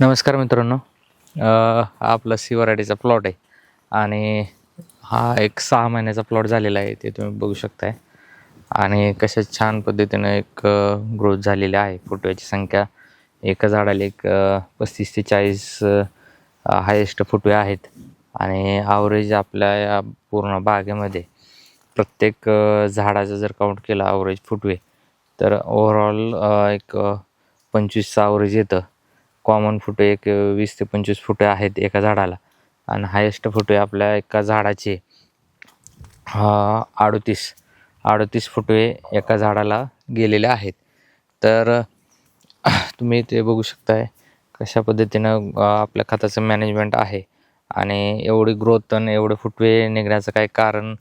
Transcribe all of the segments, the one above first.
नमस्कार मित्रांनो. आपला सिवराडीचा प्लॉट आहे आणि हा एक सहा महिन्याचा प्लॉट झालेला आहे ते तुम्ही बघू शकताय. आणि कशा छान पद्धतीनं एक ग्रोथ झालेली आहे. फुटव्याची संख्या एका झाडाला एक पस्तीस ते चाळीस हायेस्ट फुटवे आहेत. आणि ॲव्हरेज आपल्या या पूर्ण बागेमध्ये प्रत्येक झाडाचं जर काउंट केलं ॲव्हरेज फुटवे तर ओव्हरऑल एक पंचवीसचं ॲव्हरेज येतं. कॉमन फुटे एक वीस ते पंचवीस फुटे आहेत एका झाडाला. आणि हायेस्ट फुटे आपल्या एका झाडाचे. अडतीस. अडतीस फुटवे एका झाडाला गेलेले आहेत. तर तुम्ही ते बघू शकताय कशा पद्धतीनं आपल्या खताचं मॅनेजमेंट आहे. आणि एवढी ग्रोथ आणि एवढे फुटवे निघण्याचं काय कारण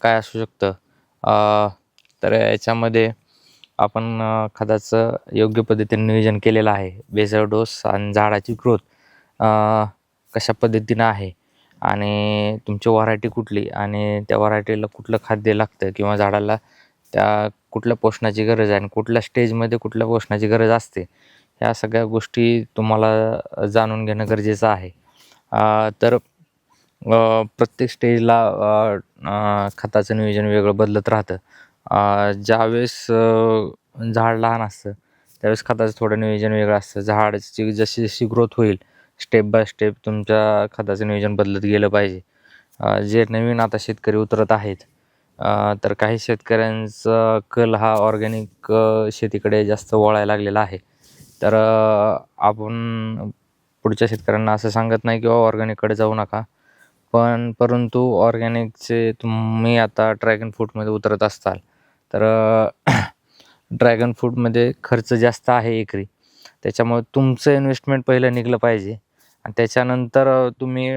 काय असू शकतं? तर याच्यामध्ये आपण खताचं योग्य पद्धतीने नियोजन केलेलं आहे. बेसर डोस आणि झाडाची ग्रोथ कशा पद्धतीनं आहे? आणि तुमची व्हरायटी कुठली? आणि त्या व्हरायटीला कुठलं खाद्य लागतं? किंवा झाडाला त्या कुठल्या पोषणाची गरज आहे? आणि कुठल्या स्टेजमध्ये कुठल्या पोषणाची गरज असते? ह्या सगळ्या गोष्टी तुम्हाला जाणून घेणं गरजेचं आहे. तर प्रत्येक स्टेजला खताचं नियोजन वेगळं बदलत राहतं. ज्यावेळेस झाड लहान असतं त्यावेळेस खताचं थोडं नियोजन वेगळं असतं. झाडाची जशी जशी ग्रोथ होईल स्टेप बाय स्टेप तुमच्या खताचं नियोजन बदलत गेलं पाहिजे. जे नवीन आता शेतकरी उतरत आहेत तर काही शेतकऱ्यांचा कल हा ऑर्गॅनिक शेतीकडे जास्त वळायला लागलेला आहे. तर आपण पुढच्या शेतकऱ्यांना असं सांगत नाही किंवा ऑर्गॅनिककडे जाऊ नका. पण परंतु ऑर्गॅनिकचे तुम्ही आता ड्रॅगन फ्रूटमध्ये उतरत असताल तर ड्रॅगन फ्रूटमध्ये खर्च जास्त आहे एकरी. त्याच्यामुळे तुमचं इन्व्हेस्टमेंट पहिलं निघलं पाहिजे. आणि त्याच्यानंतर तुम्ही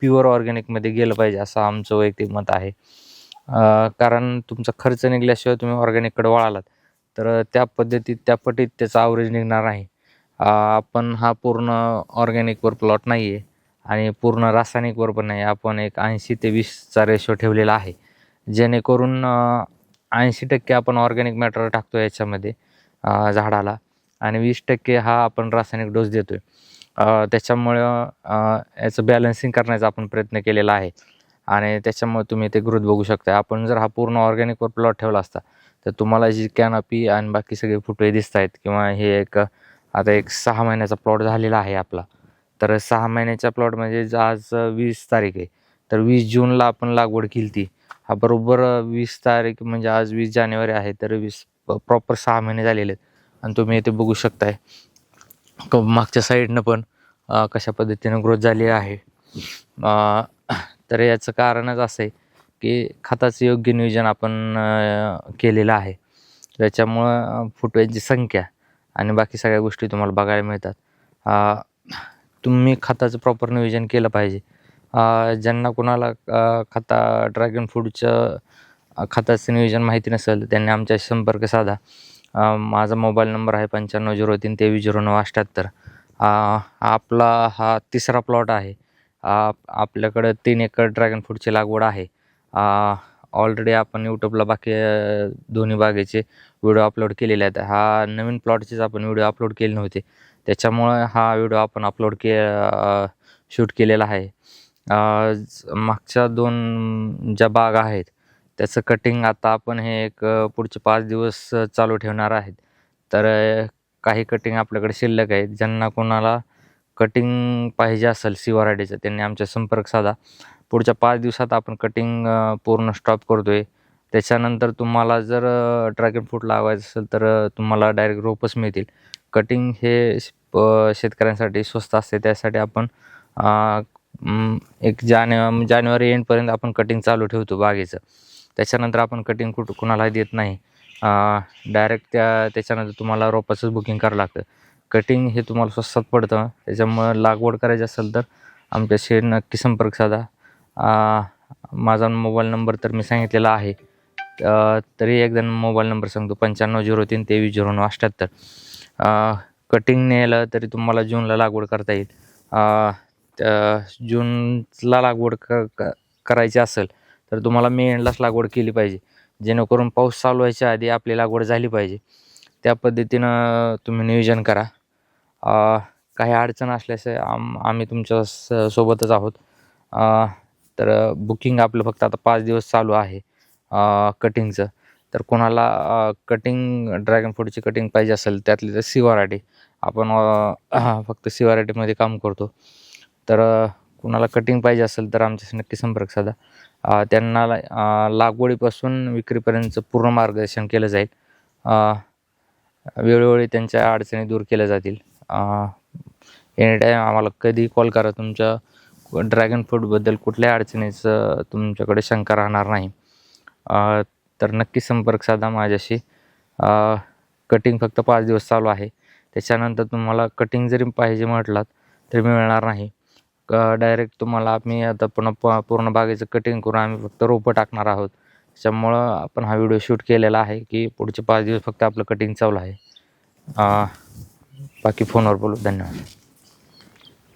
प्युअर ऑर्गॅनिकमध्ये गेलं पाहिजे असं आमचं वैयक्तिक मत आहे. कारण तुमचा खर्च निघल्याशिवाय तुम्ही ऑर्गॅनिककडे वळालात. तर त्या पद्धतीत त्या पटीत त्याचा आवरेज निघणार नाही. आपण हा पूर्ण ऑर्गॅनिकवर प्लॉट नाही आहे आणि पूर्ण रासायनिकवर पण नाही. आपण एक ऐंशी ते वीसचा रेशो ठेवलेला आहे. जेणेकरून ऐंशी टक्के आपण ऑर्गॅनिक मॅटर टाकतो याच्यामध्ये झाडाला. आणि वीस टक्के हा आपण रासायनिक डोस देतो आहे त्याच्यामुळं याचं बॅलन्सिंग करण्याचा आपण प्रयत्न केलेला आहे. आणि त्याच्यामुळे तुम्ही ते ग्रोथ बघू शकता आपण जर हा पूर्ण ऑर्गॅनिकवर प्लॉट ठेवला असता तर तुम्हाला जी कॅनॉपी आणि बाकी सगळे फुटवे दिसत आहेत किंवा हे एक आता एक सहा महिन्याचा प्लॉट झालेला आहे आपला. तर सहा महिन्याच्या प्लॉट म्हणजे आज वीस तारीख आहे. तर वीस जूनला आपण लागवड केली ती हा बरोबर वीस तारीख म्हणजे आज वीस जानेवारी आहे तर वीस प्रॉपर सहा महिने झालेले आहेत. आणि तुम्ही इथे बघू शकताय. मागच्या साईडनं पण कशा पद्धतीनं ग्रोथ झाली आहे. तर याचं कारणच असं आहे की खताचं योग्य नियोजन आपण केलेलं आहे. त्याच्यामुळं फुटव्यांची संख्या आणि बाकी सगळ्या गोष्टी तुम्हाला बघायला मिळतात. तुम्ही खताचं प्रॉपर नियोजन केलं पाहिजे. ज्यांना कोणाला खाता खता ड्रॅगन फ्रूटचं खताचं नियोजन माहिती नसेल त्यांनी आमच्याशी संपर्क साधा. माझा मोबाईल नंबर आहे पंच्याण्णव झिरो तीन तेवीस झिरो नऊ अठ्ठ्याहत्तर आपला हा तिसरा प्लॉट आहे. आपल्याकडं तीन एकर ड्रॅगन फ्रूटची लागवड आहे. ऑलरेडी आपण यूट्यूबला बाकी दोन्ही बागेचे व्हिडिओ अपलोड केलेले आहेत. हा नवीन प्लॉटचेच आपण व्हिडिओ अपलोड केले नव्हते. त्याच्यामुळं हा व्हिडिओ आपण अपलोड के शूट केलेला आहे. मागच्या दोन ज्या बाग आहेत त्याचं कटिंग आता आपण हे एक पुढचे पाच दिवस चालू ठेवणार आहेत. तर काही कटिंग आपल्याकडे शिल्लक आहेत ज्यांना कोणाला कटिंग पाहिजे असेल सी त्यांनी आमच्या संपर्क साधा. पुढच्या पाच दिवसात आपण कटिंग पूर्ण स्टॉप करतो आहे त्याच्यानंतर तुम्हाला जर ड्रॅगन फ्रूट लावायचं असेल तर तुम्हाला डायरेक्ट रोपच मिळतील. कटिंग हे प- शेतकऱ्यांसाठी स्वस्त असते त्यासाठी आपण एक जाने जानेवारी एंडपर्यंत आपण कटिंग चालू ठेवतो बागेचं. त्याच्यानंतर आपण कटिंग कुठं कुणाला देत नाही. डायरेक्ट त्या त्याच्यानंतर तुम्हाला रोपाचंच बुकिंग करावं लागतं. कटिंग हे तुम्हाला स्वस्तात पडतं. त्याच्यामुळं लागवड करायची असेल तर आमच्याशी नक्की संपर्क साधा. माझा मोबाईल नंबर तर मी सांगितलेला आहे. तरी एकदा मोबाईल नंबर सांगतो. पंच्याण्णव झिरो तीन तेवीस झिरो नऊ अठ्ठ्याहत्तर. कटिंग नेलं तरी तुम्हाला जूनला लागवड करता येईल. जूनला लागवड क क करायची असेल तर तुम्हाला मे एंडलाच लागवड केली पाहिजे. जेणेकरून पाऊस चालू व्हायच्या आधी आपली लागवड झाली पाहिजे. त्या पद्धतीनं तुम्ही नियोजन करा. काही अडचण असल्यास आम आम्ही तुमच्या स सोबतच आहोत. तर बुकिंग आपलं फक्त आता पाच दिवस चालू आहे कटिंगचं. तर कोणाला कटिंग ड्रॅगन फ्रूटची कटिंग पाहिजे असेल त्यातली तर सी आपण फक्त सी काम करतो. तर कुणाला कटिंग पाहिजे असेल तर आमच्याशी नक्की संपर्क साधा. त्यांना लागवडीपासून विक्रीपर्यंतचं पूर्ण मार्गदर्शन केलं जाईल. वेळोवेळी त्यांच्या अडचणी दूर केल्या जातील. एनी टाईम आम्हाला कधी कॉल करा. तुमच्या ड्रॅगन फ्रूटबद्दल कुठल्या अडचणीचं तुमच्याकडे शंका राहणार नाही. तर नक्की संपर्क साधा माझ्याशी. कटिंग फक्त पाच दिवस चालू आहे. त्याच्यानंतर तुम्हाला कटिंग जरी पाहिजे म्हटलात तरी मिळणार नाही. डायरेक्ट तुम्हाला आम्ही आता पुन्हा प पूर्ण बागेचं कटिंग करून आम्ही फक्त रोपं टाकणार आहोत. त्याच्यामुळं आपण हा व्हिडिओ शूट केलेला आहे की पुढचे पाच दिवस फक्त आपलं कटिंग चालू आहे. बाकी फोनवर बोलू. धन्यवाद.